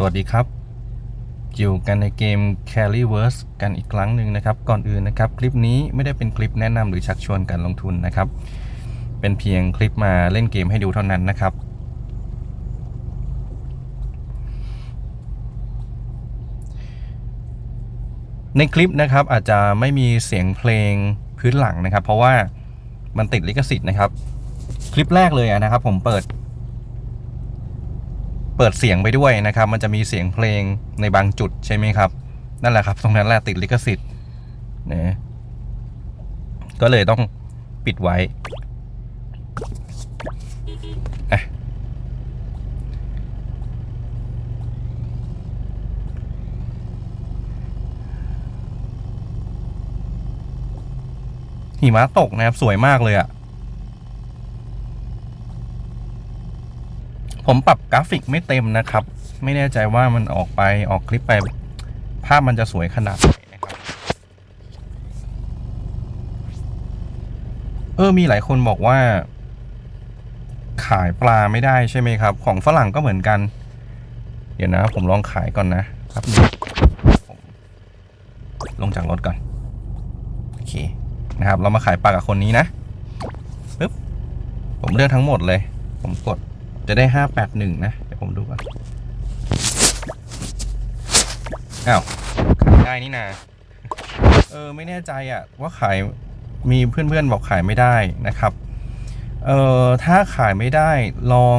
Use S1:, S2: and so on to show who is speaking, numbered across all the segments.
S1: สวัสดีครับ อยู่กันในเกม Carryverse กันอีกครั้งหนึ่งนะครับ ก่อนอื่นนะครับ คลิปนี้ไม่ได้เป็นคลิปแนะนำหรือชักชวนการลงทุนนะครับ เป็นเพียงคลิปมาเล่นเกมให้ดูเท่านั้นนะครับ ในคลิปนะครับอาจจะไม่มีเสียงเพลงพื้นหลังนะครับ เพราะว่ามันติดลิขสิทธิ์นะครับ คลิปแรกเลยนะครับ ผมเปิด เปิดเสียงไปด้วยนะครับ มันจะมีเสียงเพลงในบางจุดใช่ไหมครับ นั่นแหละครับ ตรงนั้นแหละติดลิขสิทธิ์นะก็เลยต้องปิดไว้อะหิมะตกนะครับ สวยมากเลยอะ ผมปรับกราฟิกไม่เต็มนะครับ ไม่แน่ใจว่ามันออกไปออกคลิปไป ภาพมันจะสวยขนาดไหนนะครับ เออมีหลายคนบอกว่า ขายปลาไม่ได้ใช่ไหมครับ ของฝรั่งก็เหมือนกัน เดี๋ยวนะ ผมลองขายก่อนนะครับลงจากรถก่อน โอเคนะครับ เรามาขายปลากับคนนี้นะปึ๊บผมเลือกทั้งหมดเลย ผมกด จะได้ห้าแปดหนึ่งนะ เดี๋ยวผมดูก่อนอ้าวขายได้นี่นาเออไม่แน่ใจอะว่าขายมีเพื่อนๆบอกขายไม่ได้นะครับ เออถ้าขายไม่ได้ลอง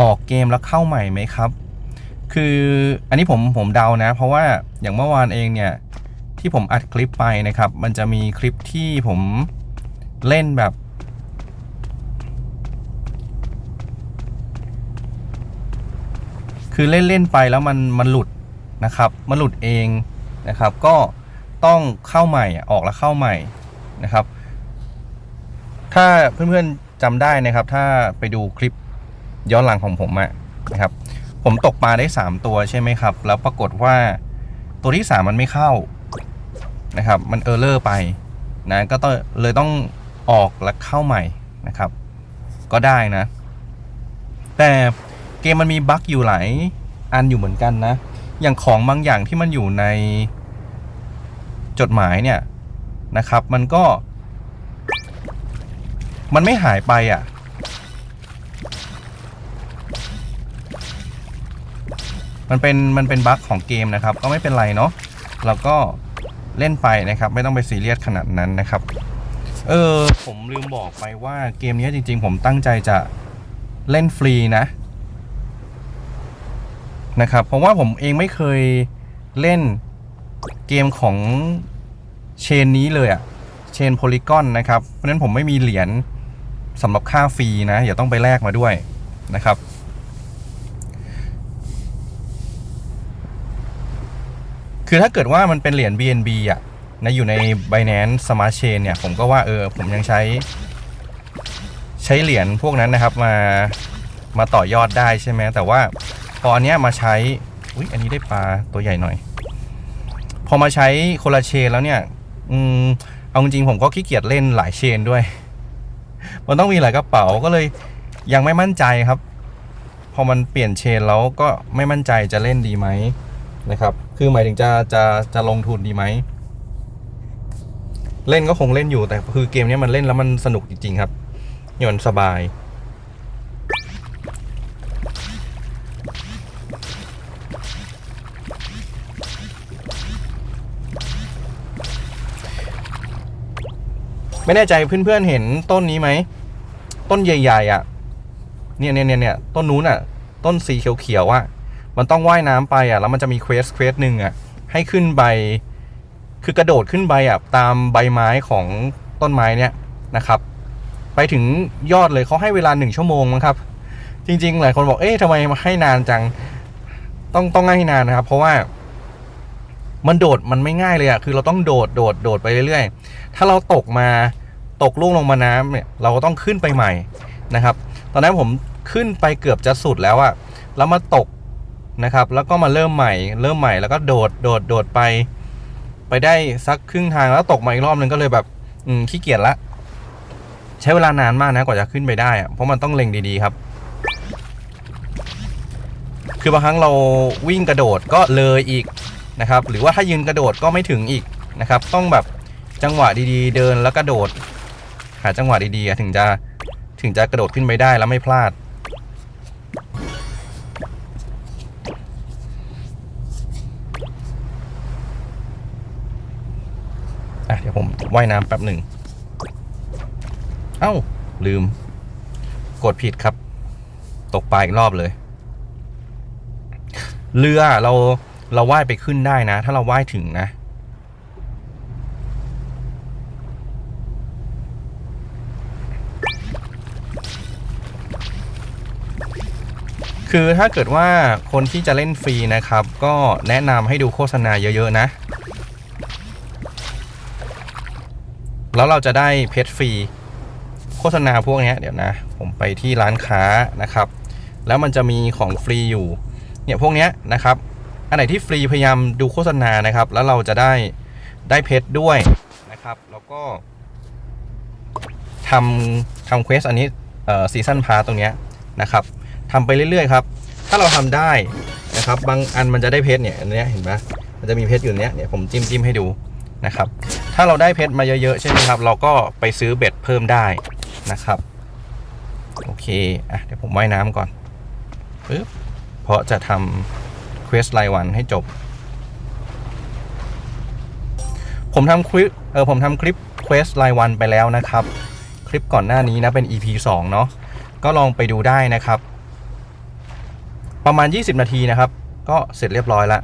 S1: ออกเกมแล้วเข้าใหม่ไหมครับ คืออันนี้ผมผมเดานะ เพราะว่าอย่างเมื่อวานเองเนี่ยที่ผมอัดคลิปไปนะครับ มันจะมีคลิปที่ผมเล่นแบบ คือเล่นเล่นๆไปแล้วมันมันหลุดนะครับมันหลุดเองนะครับ ก็ต้องเข้าใหม่ออกแล้วเข้าใหม่นะครับ ถ้าเพื่อนๆจำได้นะครับ ถ้าไปดูคลิปย้อนหลังของผมอะนะครับผมตกปลาได้ 3 ตัวใช่ไหมครับ แล้วปรากฏว่าตัวที่ 3 มันไม่เข้านะครับ มันเออร์เลอร์ไปนะก็ต้องเลยต้องออกแล้วเข้าใหม่นะครับ ก็ได้นะ แต่ เกมมันมีบั๊กอยู่หลายอันอยู่เหมือนกันนะ อย่างของบางอย่างที่มันอยู่ในจดหมายเนี่ยนะครับ มันก็ มันไม่หายไปอะ มันเป็นมันเป็นบั๊กของเกมนะครับ ก็ไม่เป็นไรเนาะเราก็เล่นไปนะครับ ไม่ต้องไปซีเรียสขนาดนั้นนะครับ เออ ผมลืมบอกไปว่าเกมนี้จริง ๆ ผมตั้งใจจะเล่นฟรีนะ นะครับ เพราะว่าผมเองไม่เคยเล่นเกมของเชนนี้เลยอะเชนโพลีกอนนะครับ เพราะฉะนั้นผมไม่มีเหรียญสำหรับค่าฟรีนะอย่าต้องไปแลกมาด้วยนะครับ คือถ้าเกิดว่ามันเป็นเหรียญ BNB อะนะอยู่ใน Binance Smart Chain เนี่ย ผมก็ว่าเออ ผมยังใช้ ใช้เหรียญพวกนั้นนะครับมามาต่อยอดได้ใช่ไหมแต่ว่า พออันเนี้ยมาใช้อุ้ยอันนี้ได้ปลาตัวใหญ่หน่อย พอมาใช้โคละเชนแล้วเนี่ย อืมเอาจริงผมก็ขี้เกียจเล่นหลายเชนด้วย มันต้องมีหลายกระเป๋าก็เลยยังไม่มั่นใจครับ พอมันเปลี่ยนเชนแล้วก็ไม่มั่นใจจะเล่นดีไหมนะครับ คือหมายถึงจะจะจะลงทุนดีไหม เล่นก็คงเล่นอยู่แต่คือเกมนี้มันเล่นแล้วมันสนุกจริงๆครับนี่ยมันสบาย ไม่แน่ใจเพื่อนๆเห็นต้นนี้ไหม ต้นใหญ่ๆอะ เนี่ยเนี่ยเนี่ยเนี่ยต้นนู้นอะ ต้นสีเขียวๆอะ มันต้องว่ายน้ำไปอะ แล้วมันจะมีเควสเควสหนึ่งอะ ให้ขึ้นใบคือกระโดดขึ้นใบอะ ตามใบไม้ของต้นไม้เนี่ยนะครับ ไปถึงยอดเลยเขาให้เวลาหนึ่งชั่วโมงมั้งครับ จริง ๆ หลายคนบอก เอ๊ะทำไมมาให้นานจัง ต้องต้องให้นานนะครับ เพราะว่ามันโดดมันไม่ง่ายเลยอะคือเราต้องโดดโดดโดดไปเรื่อยๆ ถ้าเราตกมา ตกล่งลงมาน้ำเนี่ยเราก็ต้องขึ้นไปใหม่นะครับ ตอนนั้นผมขึ้นไปเกือบจะสุดแล้วอะแล้วมาตกนะครับ แล้วก็มาเริ่มใหม่ เริ่มใหม่แล้วก็โดดโดดโดดไป ไปได้สักครึ่งทางแล้วตกมาอีกรอบนึงก็เลยแบบอืมขี้เกียจละ ใช้เวลานานมากนะกว่าจะขึ้นไปได้อะเพราะมันต้องเล็งดีๆครับ คือบางครั้งเราวิ่งกระโดดก็เลยอีกนะครับ หรือว่าถ้ายืนกระโดดก็ไม่ถึงอีกนะครับ ต้องแบบจังหวะดีๆ เดินแล้วกระโดด หาจังหวะดีๆถึงจะถึงจะกระโดดขึ้นไปได้แล้วไม่พลาด อะเดี๋ยวผมว่ายน้ำแป๊บหนึ่ง เอ้า ลืม กดผิดครับ ตกปลาอีกรอบเลย เรือเราเราว่ายไปขึ้นได้นะ ถ้าเราว่ายถึงนะ คือถ้าเกิดว่าคนที่จะเล่นฟรีนะครับ ก็แนะนำให้ดูโฆษณาเยอะ ๆ นะ แล้วเราจะได้เพชรฟรี โฆษณาพวกนี้เดี๋ยวนะ ผมไปที่ร้านค้านะครับ แล้วมันจะมีของฟรีอยู่ เนี่ยพวกนี้นะครับ อันไหนที่ฟรีพยายามดูโฆษณานะครับ แล้วเราจะได้ได้เพชรด้วยนะครับ แล้วก็ทำทำเควสอันนี้เอ่อซีซันพาตรงเนี้ยนะครับ ทำไปเรื่อยๆครับ ถ้าเราทำได้นะครับ บางอันมันจะได้เพชรเนี่ยอันนี้เห็นไหมมันจะมีเพชรอยู่เนี้ยเนี่ยผมจิ้มจิ้มให้ดูนะครับ ถ้าเราได้เพชรมาเยอะๆใช่ไหมครับ เราก็ไปซื้อเบ็ดเพิ่มได้นะครับ โอเค อะ เดี๋ยวผมว่ายน้ำก่อนปึ๊บเพราะจะทำเควสรายวันให้จบ ผมทำคลิป เออ ผมทำคลิปเควสรายวันไปแล้วนะครับ คลิปก่อนหน้านี้นะเป็น EP 2 เนาะ ก็ลองไปดูได้นะครับ ประมาณ 20 นาทีนะครับ ก็เสร็จเรียบร้อยล้ว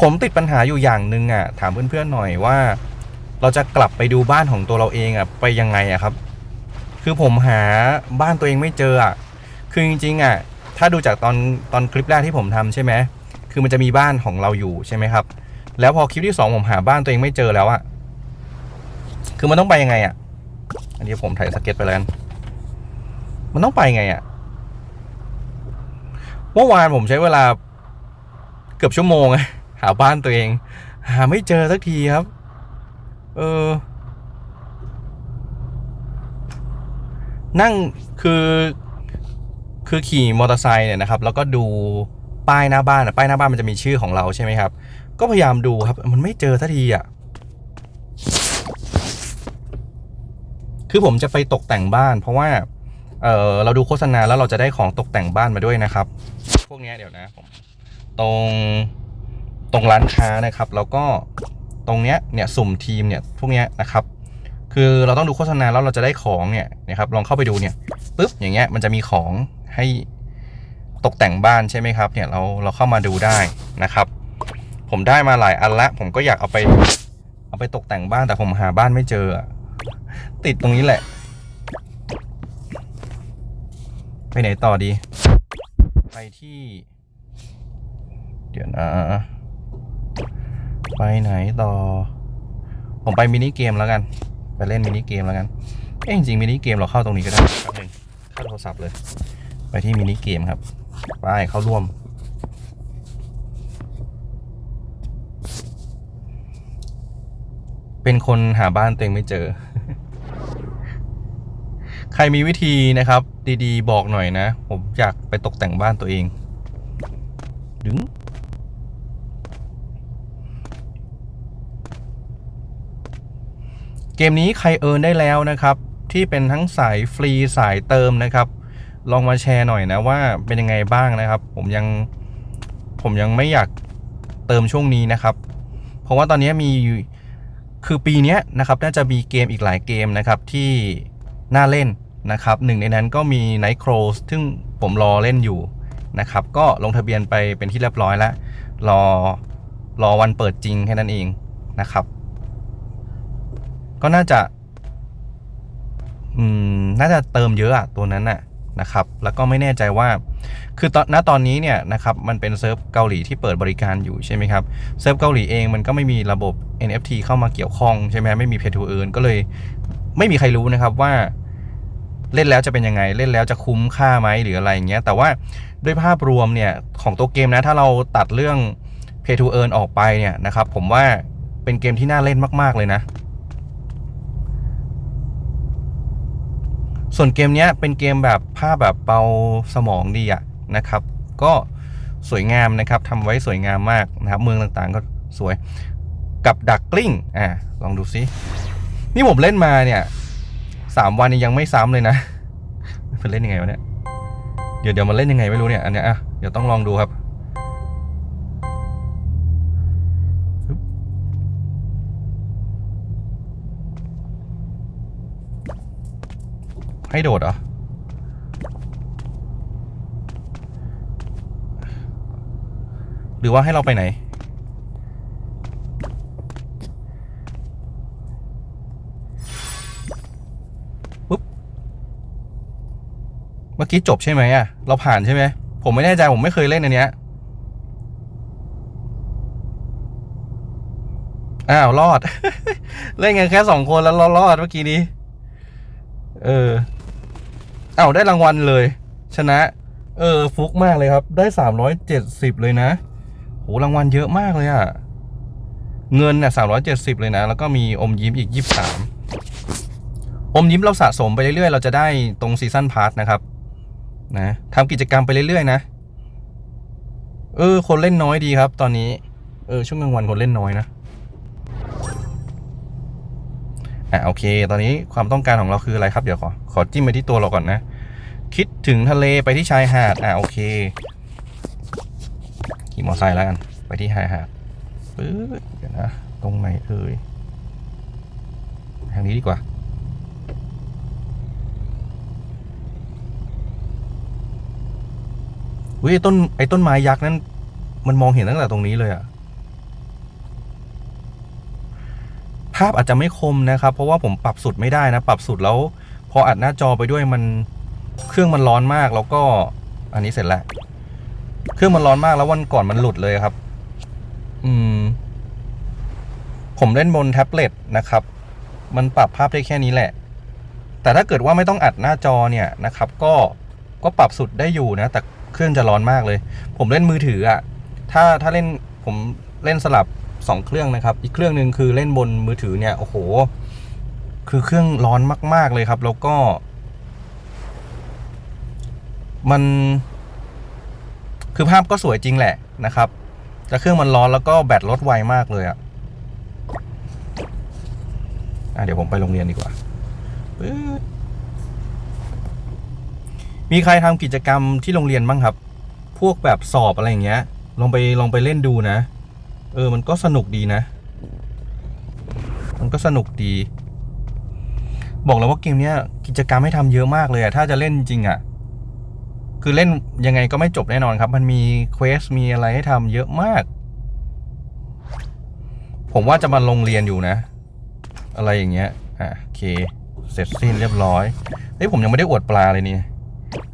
S1: ผมติดปัญหาอยู่อย่างหนึ่งอะถามเพื่อนๆหน่อยว่า เราจะกลับไปดูบ้านของตัวเราเองอะไปยังไงอะครับ คือผมหาบ้านตัวเองไม่เจออะคือจริงๆอะถ้าดูจากตอนตอนคลิปแรกที่ผมทำใช่ไหมคือมันจะมีบ้านของเราอยู่ใช่ไหมครับ แล้วพอคลิปที่สองผมหาบ้านตัวเองไม่เจอแล้วอะคือมันต้องไปยังไงอะอันนี้ผมถ่ายสเก็ตไปแล้วกันมันต้องไปยังไงอะ เมื่อวานผมใช้เวลาเกือบชั่วโมงหาบ้านตัวเอง หาไม่เจอสักทีครับ เออ นั่งคือคือขี่มอเตอร์ไซค์เนี่ยนะครับ แล้วก็ดูป้ายหน้าบ้านอะป้ายหน้าบ้านมันจะมีชื่อของเราใช่ไหมครับ ก็พยายามดูครับ มันไม่เจอสักทีอะคือผมจะไปตกแต่งบ้าน เพราะว่าเออเราดูโฆษณาแล้วเราจะได้ของตกแต่งบ้านมาด้วยนะครับ พวกนี้เดี๋ยวนะผมตรงตรงร้านค้านะครับ แล้วก็ตรงเนี้ยเนี่ยสุ่มทีมเนี่ยพวกเนี้ยนะครับ คือเราต้องดูโฆษณาแล้วเราจะได้ของเนี่ยนะครับลองเข้าไปดูเนี่ยปุ๊บอย่างเงี้ยมันจะมีของให้ตกแต่งบ้านใช่ไหมครับเนี่ยเราเราเข้ามาดูได้นะครับ ผมได้มาหลายอันละ ผมก็อยากเอาไปเอาไปตกแต่งบ้านแต่ผมหาบ้านไม่เจอ ติดตรงนี้แหละ ไปไหนต่อดี ที่ เดี๋ยวนะ ไปไหนต่อ ผมไปมินิเกมแล้วกัน ไปเล่นมินิเกมแล้วกัน เอ้จริงมินิเกมเราเข้าตรงนี้ก็ได้แป๊บหนึงเข้าโทรศัพท์เลย ไปที่มินิเกมครับ ไปเข้าร่วม เป็นคนหาบ้านตัวเองไม่เจอ ใครมีวิธีนะครับ ดีๆ บอกหน่อยนะ ผมอยากไปตกแต่งบ้านตัวเอง ดึงเกมนี้ใครเอิร์นได้แล้วนะครับ ที่เป็นทั้งสายฟรีสายเติมนะครับ ลองมาแชร์หน่อยนะว่าเป็นยังไงบ้างนะครับ ผมยังผมยังไม่อยากเติมช่วงนี้นะครับ เพราะว่าตอนนี้มีคือปีเนี้ยนะครับน่าจะมีเกมอีกหลายเกมนะครับที่ น่าเล่นนะครับหนึ่งในนั้นก็มี Night Crows ซึ่งผมรอเล่นอยู่นะครับก็ลงทะเบียนไปเป็นที่เรียบร้อยแล้ว รอรอวันเปิดจริงแค่นั้นเองนะครับ ก็น่าจะอืมน่าจะเติมเยอะอะตัวนั้นน่ะนะครับ แล้วก็ไม่แน่ใจว่า คือตอนณตอนนี้เนี่ยนะครับ มันเป็นเซิร์ฟเกาหลีที่เปิดบริการอยู่ใช่ไหมครับ เซิร์ฟเกาหลีเองมันก็ไม่มีระบบ NFT เข้ามาเกี่ยวข้องใช่ไหมไม่มี Pay to Earn ก็เลยไม่มีใครรู้นะครับว่า เล่นแล้วจะเป็นยังไง เล่นแล้วจะคุ้มค่าไหมหรืออะไรอย่างเงี้ยแต่ว่าด้วยภาพรวมเนี่ยของตัวเกมนะถ้าเราตัดเรื่อง Pay to Earn ออกไปเนี่ยนะครับผมว่าเป็นเกมที่น่าเล่นมาก ๆ เลยนะ ส่วนเกมเนี้ยเป็นเกมแบบภาพแบบเบาสมองดีอะนะครับ ก็สวยงามนะครับทำไว้สวยงามมากนะครับเมืองต่างๆก็สวยกับดักกลิ้งอ่าลองดูซินี่ผมเล่นมาเนี่ย สามวันนี้ยังไม่ซ้ำเลยนะมันเล่นยังไงวะเนี่ย เดี๋ยวเดี๋ยวมันเล่นยังไงไม่รู้เนี่ย อันเนี้ยอะเดี๋ยวต้องลองดูครับให้โดดเหรอ หรือว่าให้เราไปไหน ปุ๊บ เมื่อ กี้จบใช่ไหมอะเราผ่านใช่ไหม ผมไม่แน่ใจผมไม่เคยเล่นอันเนี้ย อ้าว รอด เล่นกันแค่สองคนแล้วรอดเมื่อกี้นี้ เออเอาได้รางวัลเลย ชนะ เออ ฟุกมากเลยครับ ได้สามร้อยเจ็ดสิบเลยนะโหรางวัลเยอะมากเลยอะเงินเนี่ยสามร้อยเจ็ดสิบเลยนะ แล้วก็มีอมยิ้มอีกยี่สิบสามอมยิ้มเราสะสมไปเรื่อยๆ เราจะได้ตรงซีซั o นพาร์นะครับ นะทำกิจกรรมไปเรื่อยๆนะเออ คนเล่นน้อยดีครับ ตอนนี้ เออช่วงกลางวันคนเล่นน้อยนะอะโอเค ตอนนี้ความต้องการของเราคืออะไรครับ เดี๋ยวขอขอจิ้มไปที่ตัวเราก่อนนะ คิดถึงทะเลไปที่ชายหาดอะโอเคขี่มอเตอร์ไซค์แล้วกัน ไปที่ชายหาดปึ๊บเดี๋ยวนะ ตรงไหนเอ่ยทางนี้ดีกว่า เฮ้ยต้นไอ้ต้นไม้ยักษ์นั้น มันมองเห็นตั้งแต่ตรงนี้เลยอะภาพอาจจะไม่คมนะครับ เพราะว่าผมปรับสุดไม่ได้นะ ปรับสุดแล้ว พออัดหน้าจอไปด้วยมันเครื่องมันร้อนมากแล้วก็อันนี้เสร็จแล้วเครื่องมันร้อนมากแล้ววันก่อนมันหลุดเลยครับ อืม ผมเล่นบนแท็บเล็ตนะครับ มันปรับภาพได้แค่นี้แหละ แต่ถ้าเกิดว่าไม่ต้องอัดหน้าจอเนี่ยนะครับ ก็ก็ปรับสุดได้อยู่นะ แต่ เครื่องจะร้อนมากเลย ผมเล่นมือถืออะถ้าถ้าเล่นผมเล่นสลับสองเครื่องนะครับ อีกเครื่องหนึ่งคือเล่นบนมือถือเนี่ยโอ้โห คือเครื่องร้อนมาก ๆเลยครับ แล้วก็ มัน คือภาพก็สวยจริงแหละนะครับแต่เครื่องมันร้อนแล้วก็แบตลดไวมากเลยอะอะเดี๋ยวผมไปโรงเรียนดีกว่าปึ๊ด มีใครทำกิจกรรมที่โรงเรียนบ้างครับ พวกแบบสอบอะไรอย่างเงี้ย ลองไปลองไปเล่นดูนะ เออ มันก็สนุกดีนะ มันก็สนุกดี บอกแล้วว่าเกมเนี้ยกิจกรรมให้ทำเยอะมากเลยอะถ้าจะเล่นจริงอะคือเล่นยังไงก็ไม่จบแน่นอนครับ มันมีเควสมีอะไรให้ทำเยอะมาก ผมว่าจะมาลงเรียนอยู่นะ อะไรอย่างเงี้ย อะโอเค เสร็จสิ้นเรียบร้อย เฮ้ยผมยังไม่ได้อวดปลาเลยนี่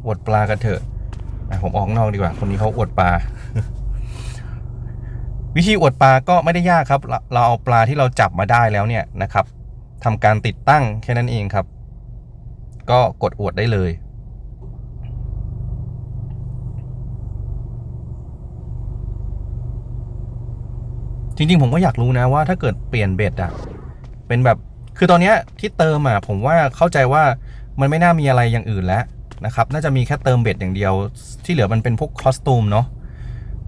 S1: อวดปลากันเถอะผมออกข้างนอกดีกว่า คนนี้เขาอวดปลา วิธีอวดปลาก็ไม่ได้ยากครับ เราเอาปลาที่เราจับมาได้แล้วเนี่ยนะครับทำการติดตั้งแค่นั้นเองครับ ก็กดอวดได้เลยจริงๆ ผมก็อยากรู้นะว่าถ้าเกิดเปลี่ยนเบ็ดอะเป็นแบบคือตอนนี้ที่เติมอะผมว่าเข้าใจว่ามันไม่น่ามีอะไรอย่างอื่นแล้ว นะครับน่าจะมีแค่เติมเบ็ดอย่างเดียว ที่เหลือมันเป็นพวกคอสตูมเนาะ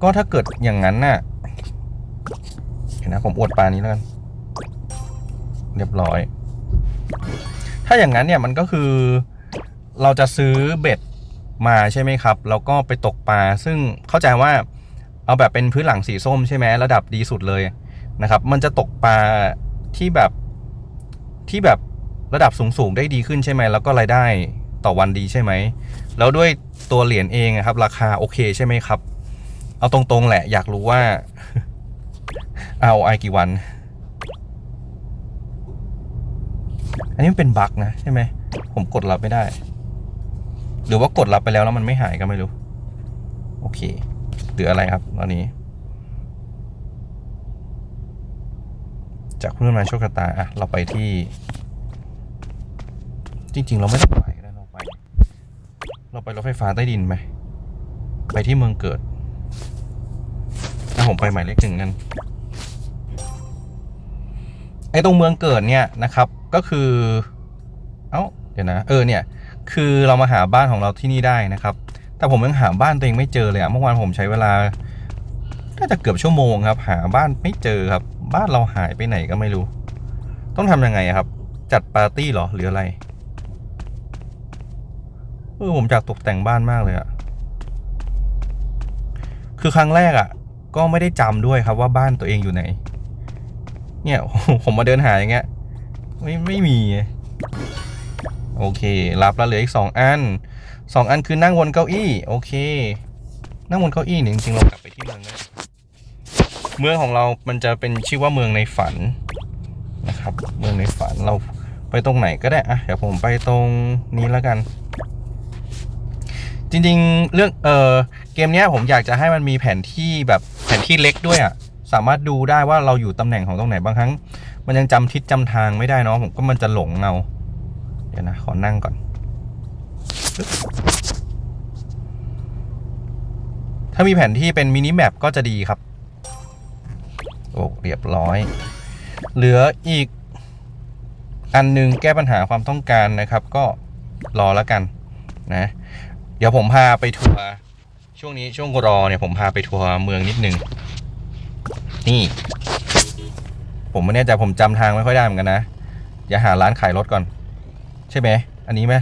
S1: ก็ถ้าเกิดอย่างนั้นน่ะเห็นนะผมอวดปลานี้แล้วกัน เรียบร้อย ถ้าอย่างนั้นเนี่ยมันก็คือเราจะซื้อเบ็ดมาใช่ไหมครับ แล้วก็ไปตกปลา ซึ่งเข้าใจว่าเอาแบบเป็นพื้นหลังสีส้มใช่ไหมระดับดีสุดเลยนะครับ มันจะตกปลาที่แบบที่แบบระดับสูงๆได้ดีขึ้นใช่ไหมแล้วก็รายได้ ต่อวันดีใช่ไหม แล้วด้วยตัวเหรียญเองครับ ราคาโอเคใช่ไหมครับ เอาตรงๆแหละ อยากรู้ว่า เอาไอกี่วัน อันนี้มันเป็นบั๊กนะใช่ไหม ผมกดรับไม่ได้ หรือว่ากดรับไปแล้วแล้วมันไม่หายก็ไม่รู้ โอเคเหลืออะไรครับตอนนี้ จากเพื่อนมาโชคชะตาอะเราไปที่ จริง ๆ เราไม่ต้องไป เราไปรถไฟฟ้าใต้ดินไหม ไปที่เมืองเกิด ถ้าผมไปหมายเลขหนึ่งนั่นไอ้ตรงเมืองเกิดเนี่ยนะครับ ก็คือ เอ้า เดี๋ยวนะ เออเนี่ย คือเรามาหาบ้านของเราที่นี่ได้นะครับ แต่ผมยังหาบ้านตัวเองไม่เจอเลยอะเมื่อวานผมใช้เวลา น่าจะเกือบชั่วโมงครับ หาบ้านไม่เจอครับ บ้านเราหายไปไหนก็ไม่รู้ ต้องทำยังไงอะครับ จัดปาร์ตี้หรอหรืออะไร เออผมอยากตกแต่งบ้านมากเลยอะคือครั้งแรกอะก็ไม่ได้จำด้วยครับว่าบ้านตัวเองอยู่ไหน เนี่ยผมมาเดินหาอย่างเงี้ย ไม่ไม่มี โอเค รับแล้วเหลืออีกสองอันสองอันคือนั่งบนเก้าอี้ โอเค นั่งบนเก้าอี้เนี่ยจริงๆเรากลับไปที่เมืองได้เมืองของเรา มันจะเป็นชื่อว่าเมืองในฝันนะครับ เมืองในฝันเราไปตรงไหนก็ได้อะเดี๋ยวผมไปตรงนี้แล้วกัน จริงๆ เรื่องเออเกมเนี้ยผมอยากจะให้มันมีแผนที่แบบแผนที่เล็กด้วยอะ่ะสามารถดูได้ว่าเราอยู่ตำแหน่งของตรงไหนบางครั้ง มันยังจำทิศจำทางไม่ได้เนาะผมก็มันจะหลงเอาเดี๋ยวนะ ขอนั่งก่อน ถ้ามีแผนที่เป็นมินิแมปก็จะดีครับ โอ้เรียบร้อย เหลืออีกอันหนึงแก้ปัญหาความต้องการนะครับ ก็รอแล้วกันนะ เดี๋ยวผมพาไปทัวร์ช่วงนี้ช่วงรอเนี่ยผมพาไปทัวร์เมืองนิดนึง นี่ ผมไม่แน่ใจผมจำทางไม่ค่อยได้เหมือนกันนะอย่าหาร้านขายรถก่อน ใช่ไหมอันนี้ไหม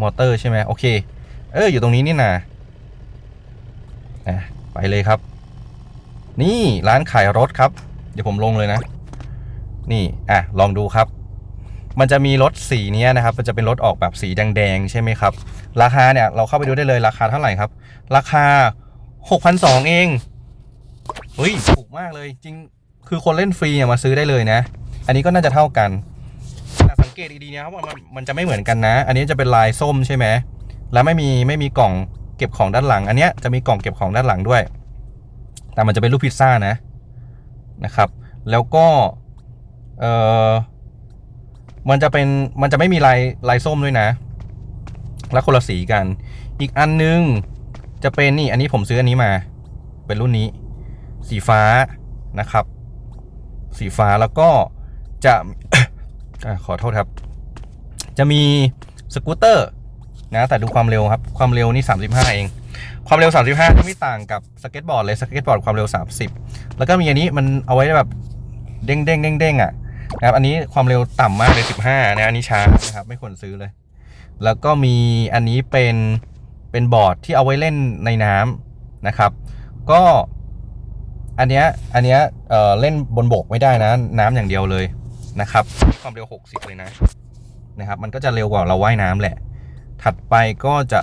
S1: มอเตอร์ใช่ไหมโอเค เอออยู่ตรงนี้นี่นาอะไปเลยครับ นี่ร้านขายรถครับ เดี๋ยวผมลงเลยนะ นี่อะลองดูครับ มันจะมีรถสีนี้นะครับ มันจะเป็นรถออกแบบสีแดงๆใช่ไหมครับ ราคาเนี่ยเราเข้าไปดูได้เลยราคาเท่าไหร่ครับ ราคา 6,200 เองเฮ้ยถูกมากเลยจริงคือคนเล่นฟรีเนี่ยมาซื้อได้เลยนะ อันนี้ก็น่าจะเท่ากันแต่สังเกตดีๆนะครับว่ามันมันจะไม่เหมือนกันนะ อันนี้จะเป็นลายส้มใช่ไหมแล้วไม่มีไม่มีกล่องเก็บของด้านหลัง อันเนี้ยจะมีกล่องเก็บของด้านหลังด้วย แต่มันจะเป็นรูปพิซซ่านะนะครับ แล้วก็เอ่อ มันจะเป็นมันจะไม่มีลายลายส้มด้วยนะ แล้วคนละสีกัน อีกอันนึงจะเป็นนี่อันนี้ผมซื้ออันนี้มา เป็นรุ่นนี้ สีฟ้านะครับ สีฟ้าแล้วก็จะขอโทษครับ จะมีสกูตเตอร์นะแต่ดูความเร็วครับ ความเร็วนี่ 35 เอง ความเร็ว 35 ไม่ต่างกับสเก็ตบอร์ดเลยสเก็ตบอร์ดความเร็ว 30 แล้วก็มีอันนี้มันเอาไว้แบบเด้งเด้งเด้งเด้งอะ นะครับอันนี้ความเร็วต่ำมากเลย 15 นะอันนี้ช้านะครับไม่ควรซื้อเลย แล้วก็มีอันนี้เป็นเป็นบอร์ดที่เอาไว้เล่นในน้ำนะครับ ก็อันเนี้ยอันเนี้ยเอ่อเล่นบนบกไม่ได้นะ น้ำอย่างเดียวเลยนะครับ ความเร็ว 60 เลยนะนะครับ มันก็จะเร็วกว่าเราว่ายน้ำแหละ ถัดไปก็จะ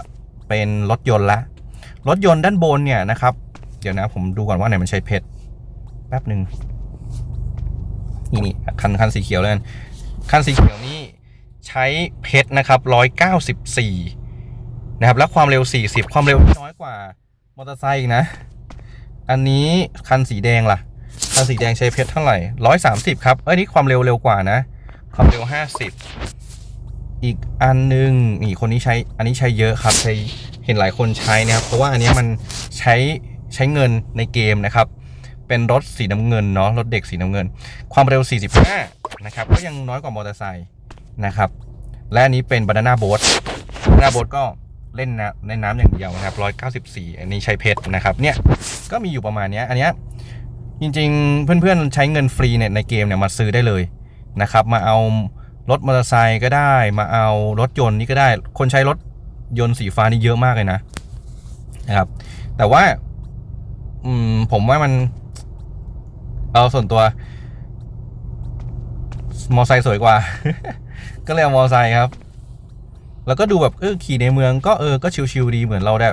S1: เป็นรถยนต์ละรถยนต์ด้านบนเนี่ยนะครับ เดี๋ยวนะผมดูก่อนว่าไหนมันใช้เพชรแป๊บหนึ่ง นี่นี่คันคันสีเขียวเลยกันคันสีเขียวนี่ใช้เพชรนะครับ194นะครับแล้วความเร็ว 40 ความเร็วน้อยกว่ามอเตอร์ไซค์อีกนะ อันนี้คันสีแดงล่ะ คันสีแดงใช้เพชรเท่าไหร่ร้อยสามสิบครับ เอ้ยนี่ความเร็วเร็วกว่านะ ความเร็วห้าสิบอีกอันหนึงนี่คนนี้ใช้ อันนี้ใช้เยอะครับใช้เห็นหลายคนใช้นะครับ เพราะว่าอันนี้มันใช้ใช้เงินในเกมนะครับ เป็นรถสีน้ำเงินเนาะรถเด็กสีน้ำเงิน ความเร็ว 45 นะครับ ก็ยังน้อยกว่ามอเตอร์ไซค์นะครับ และอันนี้เป็นบานาน่าโบ๊ทบานาน่าโบ๊ทก็เล่นนะในน้ำอย่างเดียวนะครับ 194 อันนี้ใช้เพชรนะครับ เนี่ย ก็มีอยู่ประมาณนี้ อันนี้จริงๆ เพื่อนๆ ใช้เงินฟรีเนี่ยในเกมเนี่ยมาซื้อได้เลยนะครับ มาเอารถมอเตอร์ไซค์ก็ได้ มาเอารถยนต์นี่ก็ได้ คนใช้รถยนต์สีฟ้านี่เยอะมากเลยนะนะครับ แต่ว่า อืม ผมว่ามัน เอาส่วนตัว มอไซค์สวยกว่า ก็เลยเอามอไซค์ครับ แล้วก็ดูแบบเออขี่ในเมืองก็เออก็ชิลๆดีเหมือนเราได้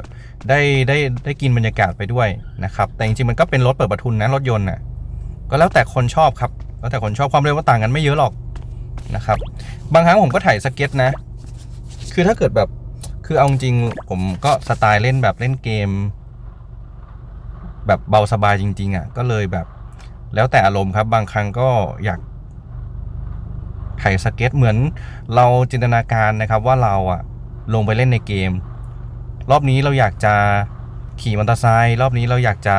S1: ได้ได้ได้กินบรรยากาศไปด้วยนะครับ แต่จริงๆมันก็เป็นรถเปิดประทุนนะรถยนต์น่ะ ก็แล้วแต่คนชอบครับ แล้วแต่คนชอบความเร็วก็ต่างกันไม่เยอะหรอกนะครับ บางครั้งผมก็ถ่ายสเก็ตนะ คือถ้าเกิดแบบคือเอาจริงๆผมก็สไตล์เล่นแบบเล่นเกม แบบเบาสบายจริง ๆอะก็เลยแบบ แล้วแต่อารมณ์ครับ บางครั้งก็อยากถ่ายสเก็ตเหมือนเราจินตนาการนะครับว่าเราอะลงไปเล่นในเกม รอบนี้เราอยากจะขี่มอเตอร์ไซค์รอบนี้เราอยากจะ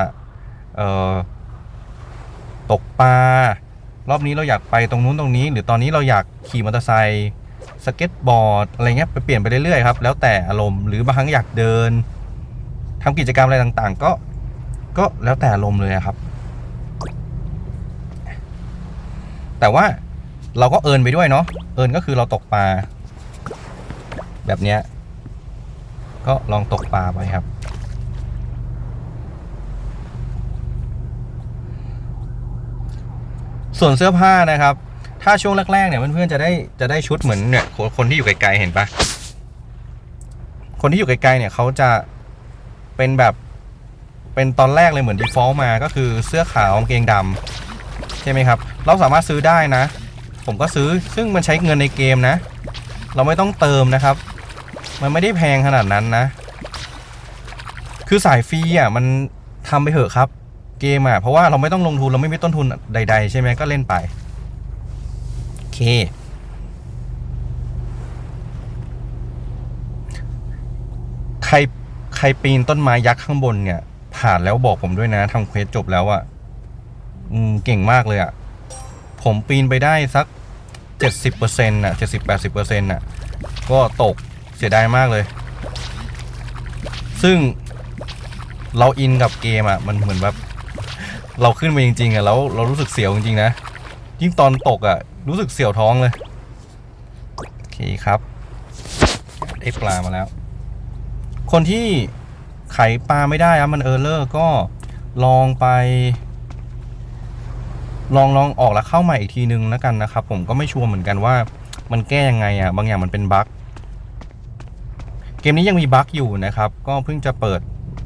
S1: ตกปลารอบนี้เราอยากไปตรงนู้นตรงนี้ หรือตอนนี้เราอยากขี่มอเตอร์ไซค์สเก็ตบอร์ดอะไรเงี้ยไปเปลี่ยนไปเรื่อยๆครับแล้วแต่อารมณ์หรือบางครั้งอยากเดินทำกิจกรรมอะไรต่างๆ ก็ก็แล้วแต่อารมณ์เลยครับ แต่ว่าเราก็เอินไปด้วยเนาะเอินก็คือเราตกปลา แบบเนี้ยก็ลองตกปลาไปครับ ส่วนเสื้อผ้านะครับ ถ้าช่วงแรกๆเนี่ยเพื่อนๆจะได้จะได้ชุดเหมือนเนี่ยคนคนที่อยู่ไกลๆเห็นปะคนที่อยู่ไกลๆเนี่ยเขาจะเป็นแบบเป็นตอนแรกเลยเหมือน default มาก็คือเสื้อขาวกางเกงดำ ใช่ไหมครับ เราสามารถซื้อได้นะ ผมก็ซื้อซึ่งมันใช้เงินในเกมนะ เราไม่ต้องเติมนะครับ มันไม่ได้แพงขนาดนั้นนะ คือสายฟรีอะมันทำไปเถอะครับ เกมอะเพราะว่าเราไม่ต้องลงทุนเราไม่มีต้นทุนใด ๆ ใช่ไหมก็เล่นไปโอเคใครใครปีนต้นไม้ยักษ์ข้างบนเนี่ยผ่านแล้วบอกผมด้วยนะทำเควสจบแล้วอะ่ะ อืมเก่งมากเลยอะ่ะ ผมปีนไปได้สักเจ็ดสิบเปอร์เซ็นต์่ะเจ็ดสิบแปดสิบเปอร์เซ็นต์่ะ ก็ตกเสียดายมากเลย ซึ่งเราอินกับเกมอะ่ะ มันเหมือนแบบ เราขึ้นไปจริง ๆอะ่ะแล้วเรารู้สึกเสียวจริงๆนะ ยิ่งตอนตกอะ่ะ รู้สึกเสียวท้องเลย โอเคครับ ได้ปลามาแล้ว คนที่ไขปลาไม่ได้ครับมันเออร์เลอร์ก็ลองไป ลองลองออกแล้วเข้ามาอีกทีนึงแล้วกันนะครับ ผมก็ไม่ชัวร์เหมือนกันว่ามันแก้ยังไงอะ่ะบางอย่างมันเป็นบั๊กเกมนี้ยังมีบั๊กอยู่นะครับ ก็เพิ่งจะเปิด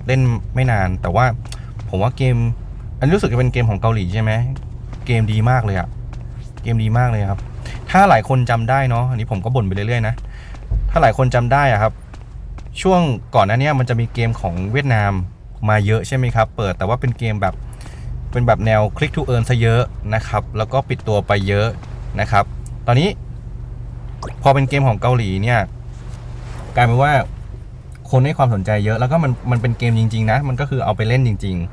S1: เล่นไม่นาน แต่ว่าผมว่าเกม อันรู้สึกจะเป็นเกมของเกาหลีใช่ไหมเกมดีมากเลยอะเกมดีมากเลยครับ ถ้าหลายคนจำได้เนาะอันนี้ผมก็บ่นไปเรื่อยๆนะถ้าหลายคนจำได้อะครับ ช่วงก่อนหน้านี้มันจะมีเกมของเวียดนามมาเยอะใช่ไหมครับ เปิดแต่ว่าเป็นเกมแบบ เป็นแบบแนวคลิกทูเอิร์นซะเยอะนะครับ แล้วก็ปิดตัวไปเยอะนะครับ ตอนนี้พอเป็นเกมของเกาหลีเนี่ยกลายเป็นว่าคนให้ความสนใจเยอะ แล้วก็มันมันเป็นเกมจริง ๆ นะ มันก็คือเอาไปเล่นจริง ๆ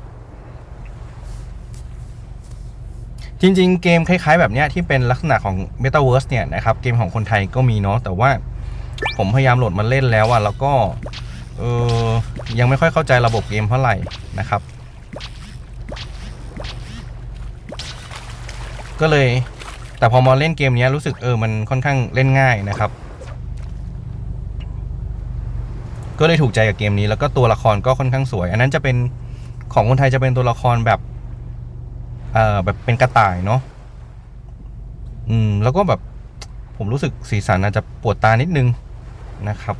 S1: จริง ๆ เกมคล้าย ๆ แบบเนี้ยที่เป็นลักษณะของ Metaverse เนี่ยนะครับ เกมของคนไทยก็มีเนาะแต่ว่าผมพยายามโหลดมาเล่นแล้วอะแล้วก็เออยังไม่ค่อยเข้าใจระบบเกมเท่าไหร่นะครับ ก็เลย แต่พอมาเล่นเกมนี้รู้สึกเออมันค่อนข้างเล่นง่ายนะครับ ก็เลยถูกใจกับเกมนี้แล้วก็ตัวละครก็ค่อนข้างสวย อันนั้นจะเป็นของคนไทยจะเป็นตัวละครแบบเอ่อแบบเป็นกระต่ายเนาะอืมแล้วก็แบบผมรู้สึกสีสันอาจจะปวดตานิดนึงนะครับ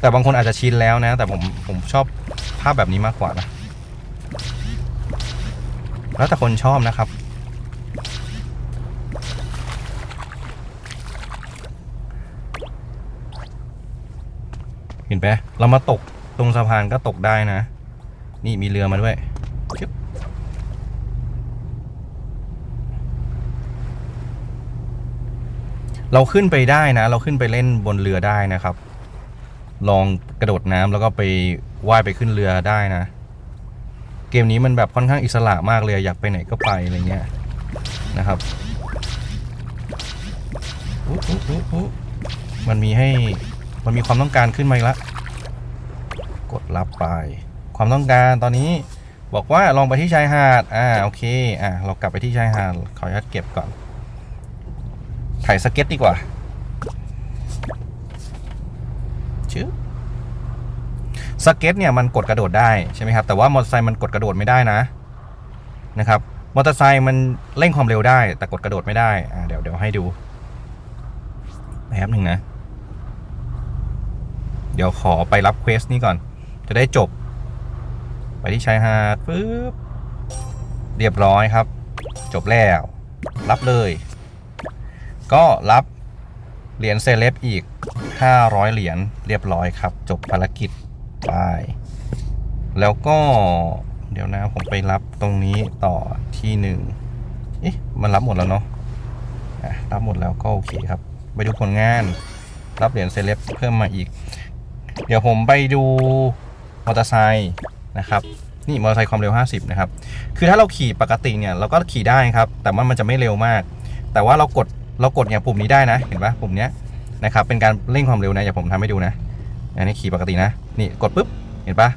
S1: แต่บางคนอาจจะชินแล้วนะ แต่ผมผมชอบภาพแบบนี้มากกว่านะ แล้วแต่คนชอบนะครับ ห็นไหมเรามาตกตรงสะพานก็ตกได้นะ นี่มีเรือมาด้วยเราขึ้นไปได้นะ เราขึ้นไปเล่นบนเรือได้นะครับ ลองกระโดดน้ำแล้วก็ไปว่ายไปขึ้นเรือได้นะ เกมนี้มันแบบค่อนข้างอิสระมากเลยอยากไปไหนก็ไปอะไรเงี้ยนะครับมันมีให้ มันมีความต้องการขึ้นมาอีกแล้วกดรับไป ความต้องการตอนนี้บอกว่าลองไปที่ชายหาด อ่า โอเค อ่าเรากลับไปที่ชายหาด ขออนุญาตเก็บก่อน ถ่ายสเก็ตดีกว่าชื่อสเก็ตเนี่ยมันกดกระโดดได้ใช่ไหมครับ แต่ว่ามอเตอร์ไซค์มันกดกระโดดไม่ได้นะ นะครับ มอเตอร์ไซค์มันเร่งความเร็วได้ แต่กดกระโดดไม่ได้ อ่า เดี๋ยวเดี๋ยวให้ดูแป๊บหนึ่งนะ เดี๋ยวขอไปรับเควสนี้ก่อน จะได้จบ ไปที่ชายหาดปึ๊บเรียบร้อยครับ จบแล้ว รับเลย ก็รับเหรียญเซเลบอีก 500 เหรียญเรียบร้อยครับ จบภารกิจไปแล้วก็เดี๋ยวนะผมไปรับตรงนี้ต่อที่หนึ่งเอ๊ะมันรับหมดแล้วเนาะอะรับหมดแล้วก็โอเคครับ ไปดูผลงานรับเหรียญเซเลบเพิ่มมาอีก เดี๋ยวผมไปดูมอเตอร์ไซค์นะครับนี่มอเตอร์ไซค์ความเร็ว 50 นะครับ คือถ้าเราขี่ปกติเนี่ยเราก็ขี่ได้ครับ แต่ว่ามันจะไม่เร็วมาก แต่ว่าเรากดเรากดอย่างปุ่มนี้ได้นะ เห็นปะปุ่มเนี้ยนะครับเป็นการเร่งความเร็วนะอย่าผมทำให้ดูนะอันนี้ขี่ปกตินะ นี่กดปุ๊บ เห็นปะ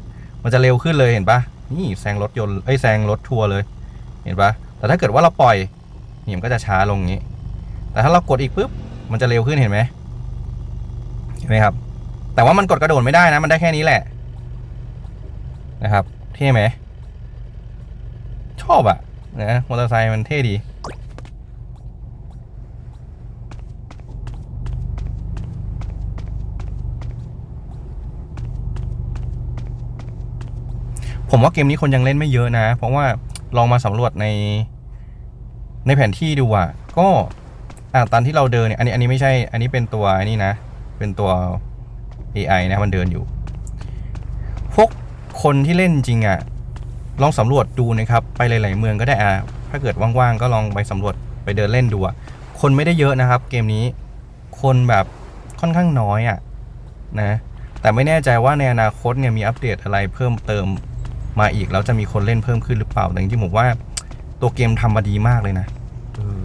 S1: มันจะเร็วขึ้นเลยเห็นปะนี่แซงรถยนต์เอ้ยแซงรถทัวร์เลย เห็นปะแต่ถ้าเกิดว่าเราปล่อยนี่มันก็จะช้าลงอย่างนี้ แต่ถ้าเรากดอีกปุ๊บ มันจะเร็วขึ้นเห็นไหมเห็นไหมครับ แต่ว่ามันกดกระโดดไม่ได้นะ มันได้แค่นี้แหละ นะครับ เท่ไหม ชอบอะนะมอเตอร์ไซค์มันเท่ดี ผมว่าเกมนี้คนยังเล่นไม่เยอะนะ เพราะว่าลองมาสำรวจในในแผนที่ดูอะก็อ่าตอนที่เราเดินเนี่ยอันนี้อันนี้ไม่ใช่ อันนี้เป็นตัวอันนี้นะ เป็นตัว AI นะมันเดินอยู่ พวกคนที่เล่นจริงอะลองสำรวจดูนะครับ ไปหลาย ๆ เมืองก็ได้อะถ้าเกิดว่าง ๆ ก็ลองไปสำรวจไปเดินเล่นดูอะคนไม่ได้เยอะนะครับ เกมนี้คนแบบค่อนข้างน้อยอะนะแต่ไม่แน่ใจว่าในอนาคตเนี่ยมีอัปเดตอะไรเพิ่มเติมมาอีกแล้วจะมีคนเล่นเพิ่มขึ้นหรือเปล่าแต่จริงๆผมว่าตัวเกมทำมาดีมากเลยนะเออ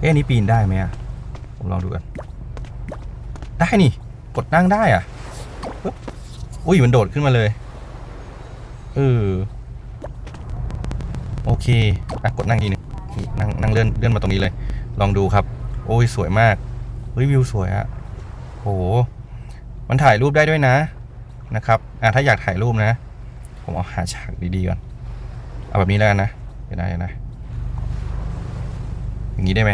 S1: เอ๊ะอันนี้ปีนได้ไหมอะผมลองดูกัน ได้นี่ กดนั่งได้อะอุ้ยมันโดดขึ้นมาเลยเออโอเคอะกดนั่งทีหนึงนั่งนั่งเลื่อนเลื่อนมาตรงนี้เลย ลองดูครับ โอ้ยสวยมากเฮ้ยวิวสวยอะโหมันถ่ายรูปได้ด้วยนะนะครับอะถ้าอยากถ่ายรูปนะ ผมเอาหาฉากดีๆก่อนเอาแบบนี้แล้วกันนะเดี๋ยวนะเดี๋ยวนะอย่างนี้ได้ไหม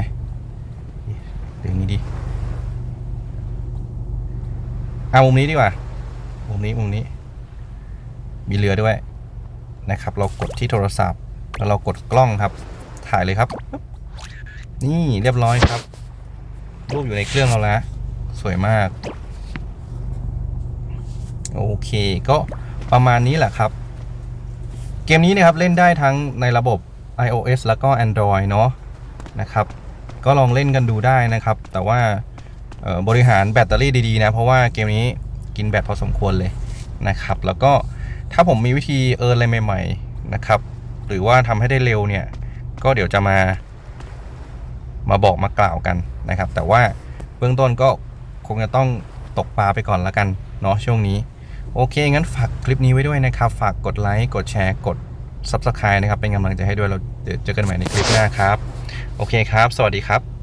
S1: อย่างนี้ดี เอามุมนี้ดีกว่า มุมนี้มุมนี้ มีเรือด้วยนะครับ เรากดที่โทรศัพท์ แล้วเรากดกล้องครับ ถ่ายเลยครับ นี่เรียบร้อยครับ รูปอยู่ในเครื่องเราแล้ว สวยมาก โอเค ก็ประมาณนี้แหละครับ เกมนี้นะครับเล่นได้ทั้งในระบบ iOS แล้วก็ Android เนาะนะครับ ก็ลองเล่นกันดูได้นะครับ แต่ว่า บริหารแบตเตอรี่ดีๆนะ เพราะว่าเกมนี้กินแบตพอสมควรเลยนะครับ แล้วก็ถ้าผมมีวิธีเอิร์นอะไรใหม่ ๆนะครับ หรือว่าทำให้ได้เร็วเนี่ย ก็เดี๋ยวจะมา มาบอกมากล่าวกันนะครับ แต่ว่าเบื้องต้นก็คงจะต้องตกปลาไปก่อนละกันเนาะช่วงนี้ โอเค งั้นฝากคลิปนี้ไว้ด้วยนะครับ ฝากกดไลค์กดแชร์กด Subscribe นะครับ เป็นกำลังใจให้ด้วยเราเดี๋ยวเจอกันใหม่ในคลิปหน้าครับ โอเคครับ สวัสดีครับ